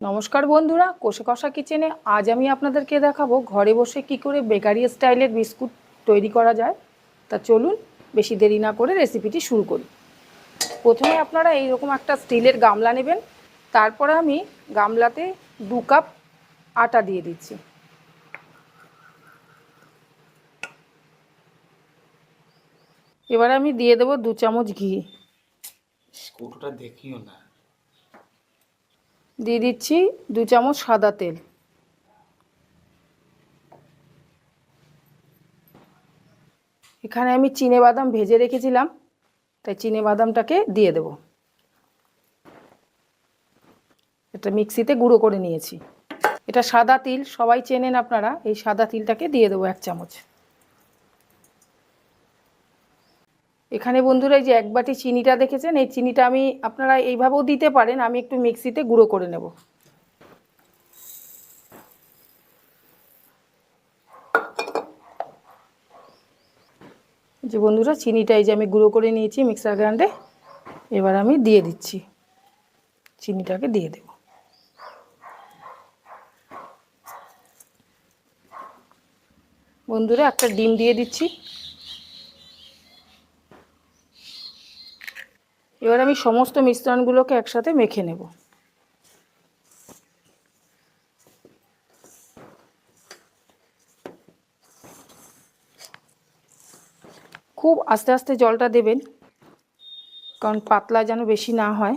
নমস্কার বন্ধুরা কোষে কষা কিচেনে আজ আমি আপনাদেরকে দেখাবো ঘরে বসে কি করে বেকারি স্টাইলের বিস্কুট তৈরি করা যায়। তা চলুন, বেশি দেরি না করে রেসিপিটি শুরু করি। প্রথমে আপনারা এইরকম একটা স্টিলের গামলা নেবেন, তারপরে আমি গামলাতে দু কাপ আটা দিয়ে দিচ্ছি। এবার আমি দিয়ে দেবো দু চামচ ঘি। দেখিও না। দিয়ে দিচ্ছি দু চামচ সাদা তেল। এখানে আমি চিনে বাদাম ভেজে রেখেছিলাম, তাই চিনে বাদামটাকে দিয়ে দেব। এটা মিক্সিতে গুঁড়ো করে নিয়েছি। এটা সাদা তিল, সবাই চেনেন আপনারা, এই সাদা তিলটাকে দিয়ে দেবো এক চামচ। এখানে বন্ধুরা এই যে এক বাটি চিনিটা দেখেছেন, এই চিনিটা আমি আপনারা এইভাবেও দিতে পারেন, আমি একটু মিক্সিতে গুঁড়ো করে নেব। যে বন্ধুরা, চিনিটা এই যে আমি গুঁড়ো করে নিয়েছি মিক্সার গ্রাইন্ডে, এবার আমি দিয়ে দিচ্ছি। চিনিটাকে দিয়ে দেব। বন্ধুরা, একটা ডিম দিয়ে দিচ্ছি। এবার আমি সমস্ত মিশ্রণগুলোকে একসাথে মেখে নেব। খুব আস্তে আস্তে জলটা দেবেন, কারণ পাতলা যেন বেশি না হয়।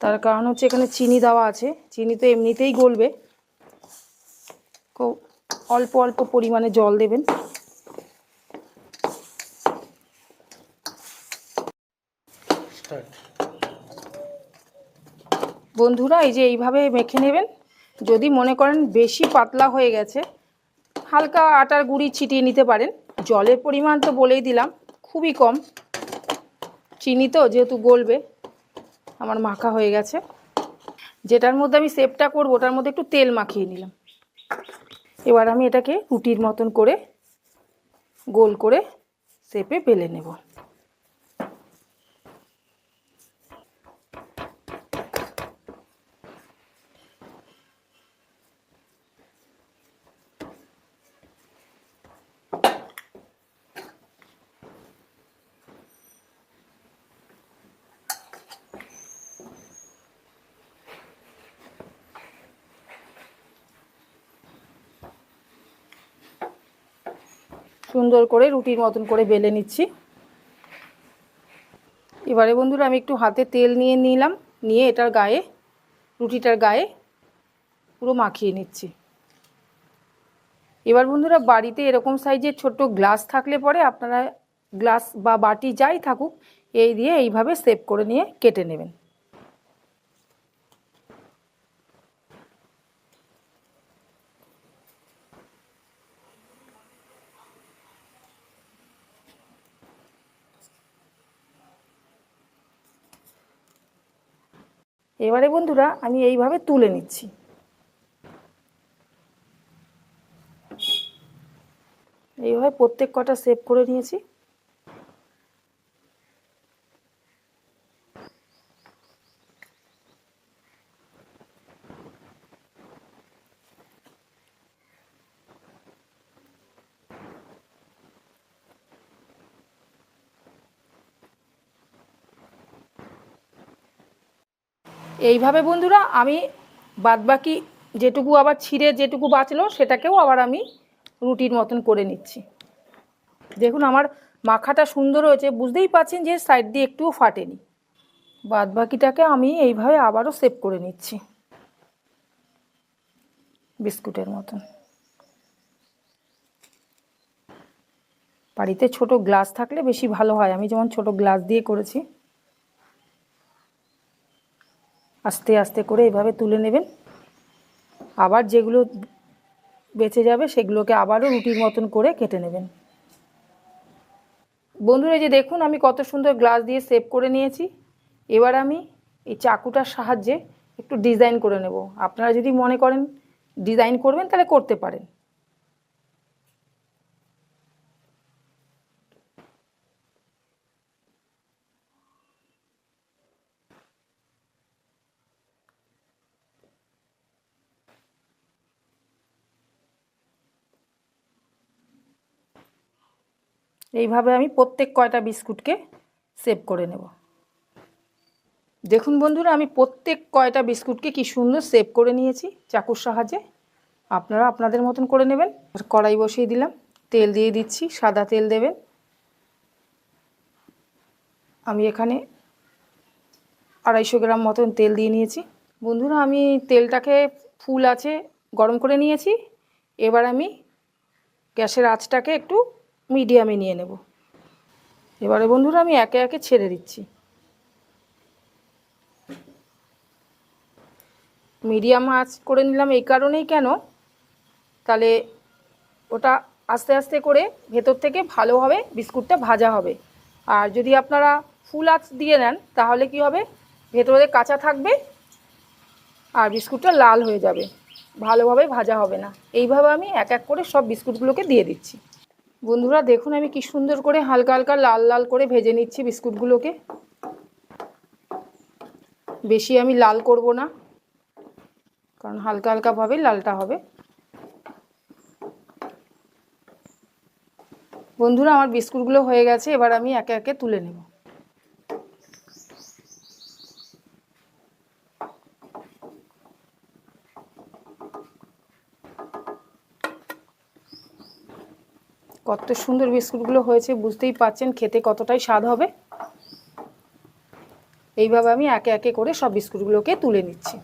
তার কারণ হচ্ছে এখানে চিনি দেওয়া আছে, চিনি তো এমনিতেই গলবে। অল্প অল্প পরিমাণে জল দেবেন। বন্ধুরা, এই যে এইভাবে মেখে নেবেন। যদি মনে করেন বেশি পাতলা হয়ে গেছে, হালকা আটার গুঁড়ি ছিটিয়ে নিতে পারেন। জলের পরিমাণ তো বলেই দিলাম, খুবই কম। চিনি তো যেহেতু গলবে, আমার মাখা হয়ে গেছে। যেটার মধ্যে আমি সেপটা করব, ওটার মধ্যে একটু তেল মাখিয়ে নিলাম। এবার আমি এটাকে রুটির মতন করে, গোল করে সেপে বেলে নেব। সুন্দর করে রুটির মতন করে বেলে নিচ্ছি। এবারে বন্ধুরা আমি একটু হাতে তেল নিয়ে নিলাম, নিয়ে এটার গায়ে, রুটিটার গায়ে পুরো মাখিয়ে নিচ্ছি। এবার বন্ধুরা বাড়িতে এরকম সাইজের ছোট্ট গ্লাস থাকলে পরে আপনারা গ্লাস বা বাটি যাই থাকুক, এই দিয়ে এইভাবে সেভ করে নিয়ে কেটে নেবেন। এবারে বন্ধুরা আমি এইভাবে তুলে নিচ্ছি। এইভাবে প্রত্যেক কটা সেভ করে নিয়েছি। এইভাবে বন্ধুরা আমি বাদবাকি যেটুকু আবার ছিঁড়ে যেটুকু বাঁচলো, সেটাকেও আবার আমি রুটির মতন করে নিচ্ছি। দেখুন আমার মাখাটা সুন্দর হয়েছে, বুঝতেই পারছেন যে সাইড দিয়ে একটুও ফাটেনি। বাদবাকিটাকে আমি এইভাবে আবারও সেভ করে নিচ্ছি। বিস্কুটের মতন। বাড়িতে ছোট গ্লাস থাকলে বেশি ভালো হয়। আমি যেমন ছোট গ্লাস দিয়ে করেছি আস্তে আস্তে করে এভাবে তুলে নেবেন। আবার যেগুলো বেঁচে যাবে সেগুলোকে আবারও রুটির মতন করে কেটে নেবেন। বন্ধুরা যে দেখুন, আমি কত সুন্দর গ্লাস দিয়ে সেভ করে নিয়েছি। এবার আমি এই চাকুটার সাহায্যে একটু ডিজাইন করে নেব। আপনারা যদি মনে করেন ডিজাইন করবেন, তাহলে করতে পারেন। এইভাবে আমি প্রত্যেক কয়টা বিস্কুটকে সেভ করে নেব। দেখুন বন্ধুরা, আমি প্রত্যেক কয়টা বিস্কুটকে কি সুন্দর সেভ করে নিয়েছি চাকুর সাহায্যে। আপনারা আপনাদের মতন করে নেবেন। আর কড়াই বসিয়ে দিলাম, তেল দিয়ে দিচ্ছি, সাদা তেল দেবেন। আমি এখানে আড়াইশো গ্রাম মতন তেল দিয়ে নিয়েছি। বন্ধুরা, আমি তেলটাকে ফুল আছে গরম করে নিয়েছি। এবার আমি গ্যাসের আঁচটাকে একটু মিডিয়ামে নিয়ে নেব। এবারে বন্ধুরা আমি একে একে ছেড়ে দিচ্ছি। মিডিয়াম আঁচ করে নিলাম এই কারণেই কেন? তাহলে ওটা আস্তে আস্তে করে ভেতর থেকে ভালোভাবে বিস্কুটটা ভাজা হবে। আর যদি আপনারা ফুল আঁচ দিয়ে নেন, তাহলে কি হবে? ভেতরে কাঁচা থাকবে আর বিস্কুটটা লাল হয়ে যাবে। ভালোভাবে ভাজা হবে না। এইভাবে আমি এক এক করে সব বিস্কুটগুলোকে দিয়ে দিচ্ছি। বন্ধুরা, দেখুন আমি কি সুন্দর করে হালকা হালকা লাল লাল করে ভেজে নিচ্ছি বিস্কুটগুলোকে। বেশি আমি লাল করব না, কারণ হালকা হালকাভাবেই লালটা হবে। বন্ধুরা, আমার বিস্কুটগুলো হয়ে গেছে, এবার আমি একে একে তুলে নেব। কত সুন্দর বিস্কুটগুলো হয়েছে, বুঝতেই পাচ্ছেন খেতে কতটাই স্বাদ হবে। এইভাবে আমি একে একে করে সব বিস্কুটগুলোকে তুলে নিচ্ছি।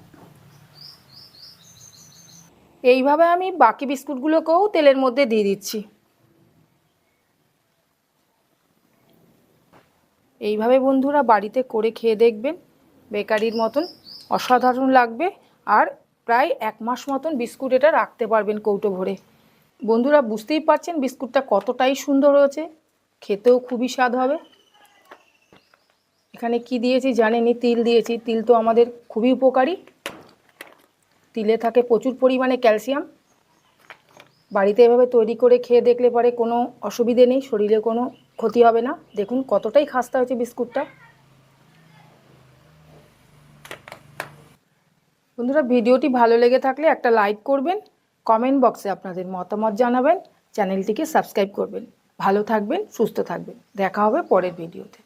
এইভাবে আমি বাকি বিস্কুটগুলোকেও তেলের মধ্যে দিয়ে দিচ্ছি। এইভাবে বন্ধুরা বাড়িতে করে খেয়ে দেখবেন, বেকারির মতন অসাধারণ লাগবে। আর প্রায় এক মাস মতন বিস্কুট এটা রাখতে পারবেন কৌটো ভরে। বন্ধুরা বুঝতেই পারছেন বিস্কুটটা কতটাই সুন্দর হয়েছে। খেতেও খুবই স্বাদ হবে। এখানে কি দিয়েছি জানেনই, তিল দিয়েছি। তিল তো আমাদের খুবই উপকারী। তিলে থাকে প্রচুর পরিমাণে ক্যালসিয়াম। বাড়িতে এভাবে তৈরি করে খেয়ে দেখলে পরে কোনো অসুবিধে নেই, শরীরে কোনো ক্ষতি হবে না। দেখুন কতটাই খাস্তা হয়েছে বিস্কুটটা। বন্ধুরা ভিডিওটি ভালো লেগে থাকলে একটা লাইক করবেন। কমেন্ট বক্সে আপনাদের মতামত জানাবেন, চ্যানেলটিকে সাবস্ক্রাইব করবেন। ভালো থাকবেন, সুস্থ থাকবেন। দেখা হবে পরের ভিডিওতে।